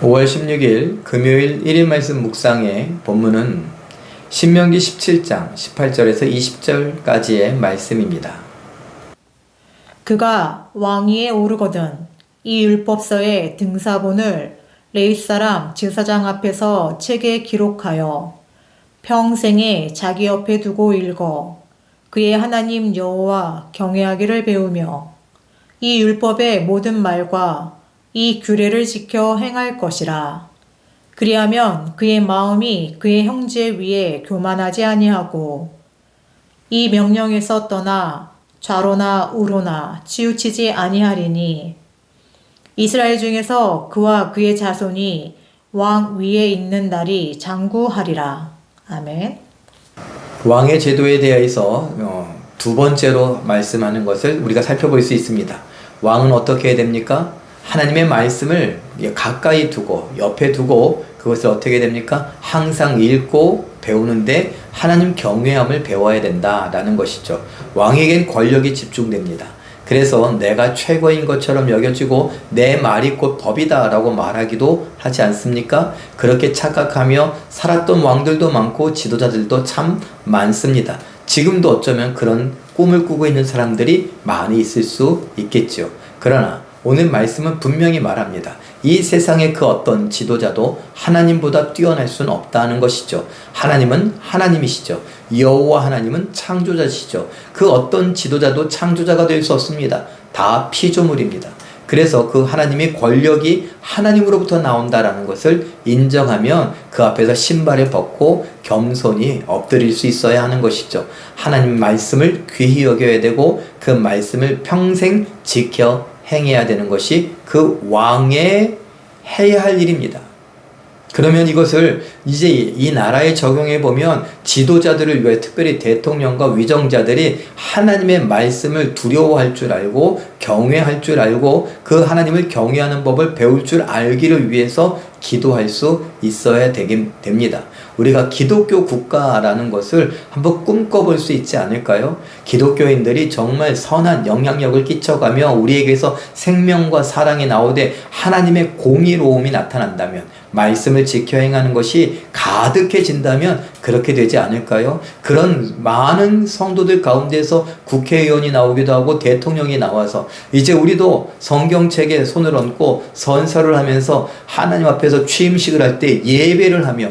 5월 16일 금요일 1인 말씀 묵상의 본문은 신명기 17장 18절에서 20절까지의 말씀입니다. 그가 왕위에 오르거든 이 율법서의 등사본을 레위 사람 제사장 앞에서 책에 기록하여 평생에 자기 옆에 두고 읽어 그의 하나님 여호와 경외하기를 배우며 이 율법의 모든 말과 이 규례를 지켜 행할 것이라. 그리하면 그의 마음이 그의 형제 위에 교만하지 아니하고 이 명령에서 떠나 좌로나 우로나 치우치지 아니하리니 이스라엘 중에서 그와 그의 자손이 왕 위에 있는 날이 장구하리라. 아멘. 왕의 제도에 대해서 어, 두 번째로 말씀하는 것을 우리가 살펴볼 수 있습니다. 왕은 어떻게 해야 됩니까? 하나님의 말씀을 가까이 두고 옆에 두고 그것을 어떻게 됩니까? 항상 읽고 배우는데 하나님 경외함을 배워야 된다라는 것이죠. 왕에겐 권력이 집중됩니다. 그래서 내가 최고인 것처럼 여겨지고 내 말이 곧 법이다라고 말하기도 하지 않습니까? 그렇게 착각하며 살았던 왕들도 많고 지도자들도 참 많습니다. 지금도 어쩌면 그런 꿈을 꾸고 있는 사람들이 많이 있을 수 있겠죠. 그러나 오늘 말씀은 분명히 말합니다. 이 세상의 그 어떤 지도자도 하나님보다 뛰어날 수는 없다는 것이죠. 하나님은 하나님이시죠. 여호와 하나님은 창조자시죠. 그 어떤 지도자도 창조자가 될 수 없습니다. 다 피조물입니다. 그래서 그 하나님의 권력이 하나님으로부터 나온다라는 것을 인정하면 그 앞에서 신발을 벗고 겸손히 엎드릴 수 있어야 하는 것이죠. 하나님 말씀을 귀히 여겨야 되고 그 말씀을 평생 지켜 행해야 되는 것이 그 왕의 해야 할 일입니다. 그러면 이것을 이제 이 나라에 적용해 보면 지도자들을 위해 특별히 대통령과 위정자들이 하나님의 말씀을 두려워할 줄 알고 경외할 줄 알고 그 하나님을 경외하는 법을 배울 줄 알기를 위해서 기도할 수 있어야 되긴 됩니다. 우리가 기독교 국가라는 것을 한번 꿈꿔볼 수 있지 않을까요? 기독교인들이 정말 선한 영향력을 끼쳐가며 우리에게서 생명과 사랑이 나오되 하나님의 공의로움이 나타난다면 말씀을 지켜 행하는 것이 가득해진다면 그렇게 되지 않을까요? 그런 많은 성도들 가운데서 국회의원이 나오기도 하고 대통령이 나와서 이제 우리도 성경책에 손을 얹고 선서를 하면서 하나님 앞에서 취임식을 할 때 예배를 하며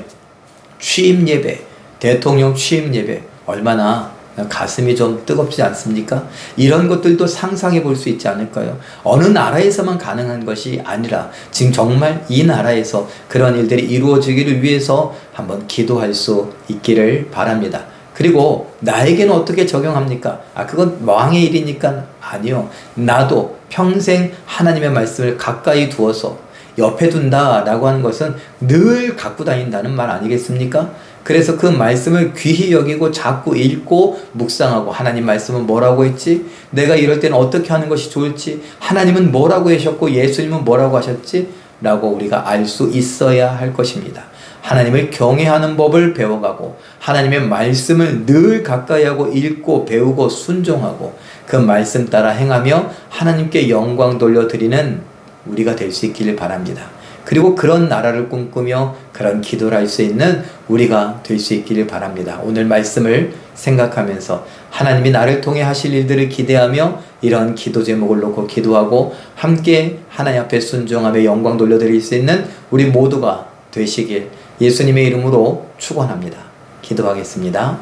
취임 예배, 대통령 취임 예배 얼마나 가슴이 좀 뜨겁지 않습니까? 이런 것들도 상상해 볼 수 있지 않을까요? 어느 나라에서만 가능한 것이 아니라 지금 정말 이 나라에서 그런 일들이 이루어지기를 위해서 한번 기도할 수 있기를 바랍니다. 그리고 나에게는 어떻게 적용합니까? 아, 그건 왕의 일이니까 아니요. 나도 평생 하나님의 말씀을 가까이 두어서 옆에 둔다라고 하는 것은 늘 갖고 다닌다는 말 아니겠습니까? 그래서 그 말씀을 귀히 여기고 자꾸 읽고 묵상하고 하나님 말씀은 뭐라고 했지? 내가 이럴 때는 어떻게 하는 것이 좋을지? 하나님은 뭐라고 하셨고 예수님은 뭐라고 하셨지? 라고 우리가 알 수 있어야 할 것입니다. 하나님을 경외하는 법을 배워가고 하나님의 말씀을 늘 가까이 하고 읽고 배우고 순종하고 그 말씀 따라 행하며 하나님께 영광 돌려 드리는 우리가 될 수 있기를 바랍니다. 그리고 그런 나라를 꿈꾸며 그런 기도를 할 수 있는 우리가 될 수 있기를 바랍니다. 오늘 말씀을 생각하면서 하나님이 나를 통해 하실 일들을 기대하며 이런 기도 제목을 놓고 기도하고 함께 하나님 앞에 순종하며 영광 돌려드릴 수 있는 우리 모두가 되시길 예수님의 이름으로 축원합니다. 기도하겠습니다.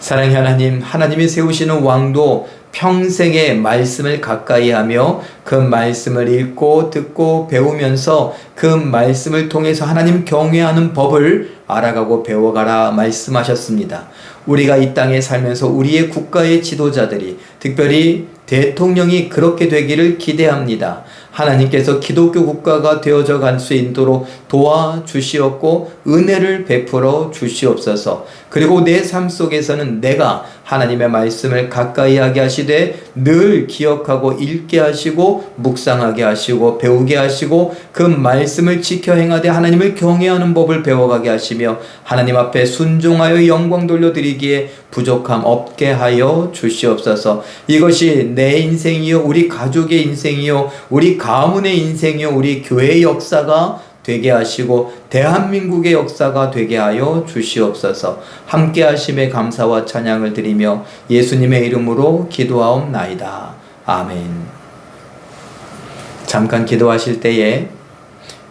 사랑의 하나님, 하나님이 세우시는 왕도 평생의 말씀을 가까이 하며 그 말씀을 읽고 듣고 배우면서 그 말씀을 통해서 하나님 경외하는 법을 알아가고 배워가라 말씀하셨습니다. 우리가 이 땅에 살면서 우리의 국가의 지도자들이 특별히 대통령이 그렇게 되기를 기대합니다. 하나님께서 기독교 국가가 되어져 갈 수 있도록 도와주시옵고 은혜를 베풀어 주시옵소서. 그리고 내 삶 속에서는 내가 하나님의 말씀을 가까이 하게 하시되 늘 기억하고 읽게 하시고 묵상하게 하시고 배우게 하시고 그 말씀을 지켜 행하되 하나님을 경외하는 법을 배워가게 하시며 하나님 앞에 순종하여 영광 돌려드리기에 부족함 없게 하여 주시옵소서. 이것이 내 인생이요 우리 가족의 인생이요 우리 가문의 인생이요 우리 교회의 역사가 되게 하시고 대한민국의 역사가 되게 하여 주시옵소서. 함께 하심에 감사와 찬양을 드리며 예수님의 이름으로 기도하옵나이다. 아멘. 잠깐 기도하실 때에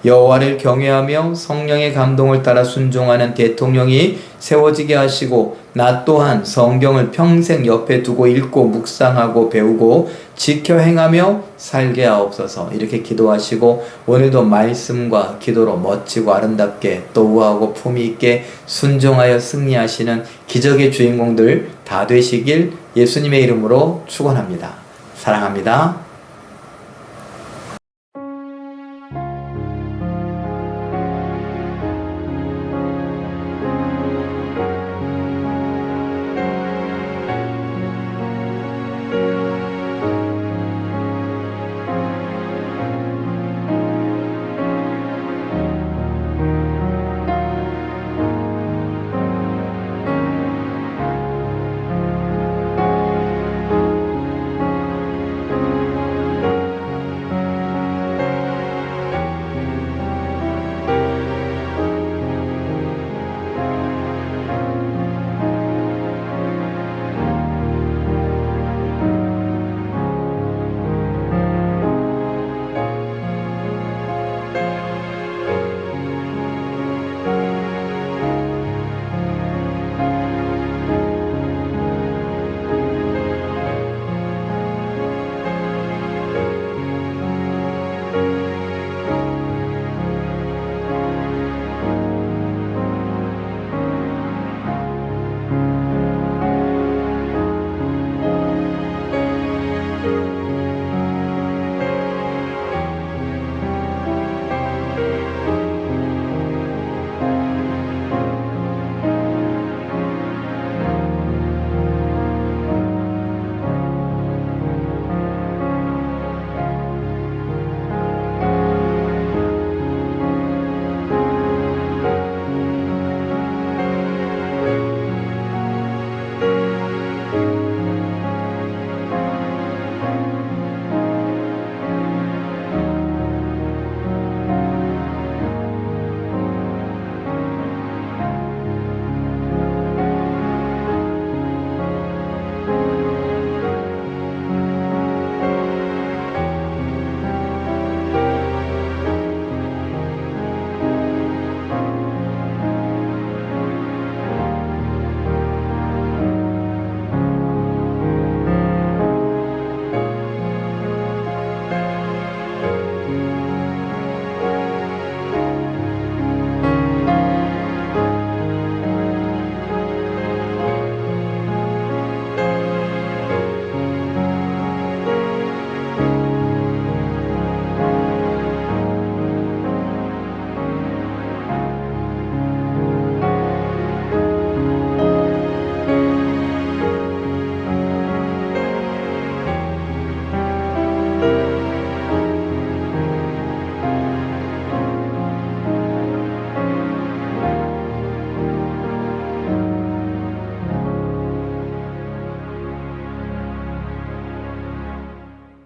여호와를 경외하며 성령의 감동을 따라 순종하는 대통령이 세워지게 하시고 나 또한 성경을 평생 옆에 두고 읽고 묵상하고 배우고 지켜 행하며 살게 하옵소서 이렇게 기도하시고 오늘도 말씀과 기도로 멋지고 아름답게 또 우아하고 품위 있게 순종하여 승리하시는 기적의 주인공들 다 되시길 예수님의 이름으로 축원합니다. 사랑합니다.